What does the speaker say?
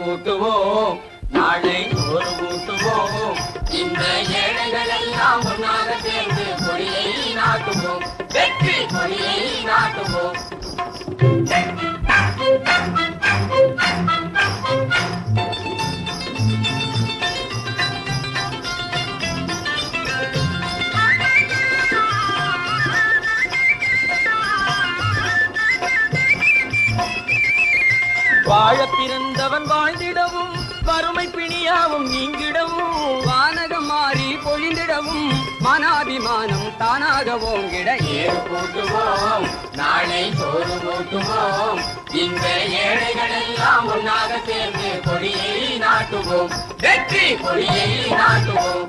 கூட்டுவோம். நாளை ஒரு கூட்டுவோம். இந்த ஏழைகள் எல்லாம் ஒன்றாக சேர்ந்து கொடியை நாட்டுவோம். வெற்றி கொடியை நாட்டுவோம். வாழ பிறந்தவன் வாழ்ந்திடவும் வறுமை பிணியாவும் நீங்கிடவும் வானகம் மாறி பொழிந்திடவும் மனாபிமானம் தானாக ஓங்கிட ஏறு கூட்டுவோம்? நாளை சோறு கூட்டுவோம். இந்த ஏழைகள் எல்லாம் ஒன்றாக சேர்ந்து கொடியை நாட்டுவோம். வெற்றி கொடியை நாட்டுவோம்.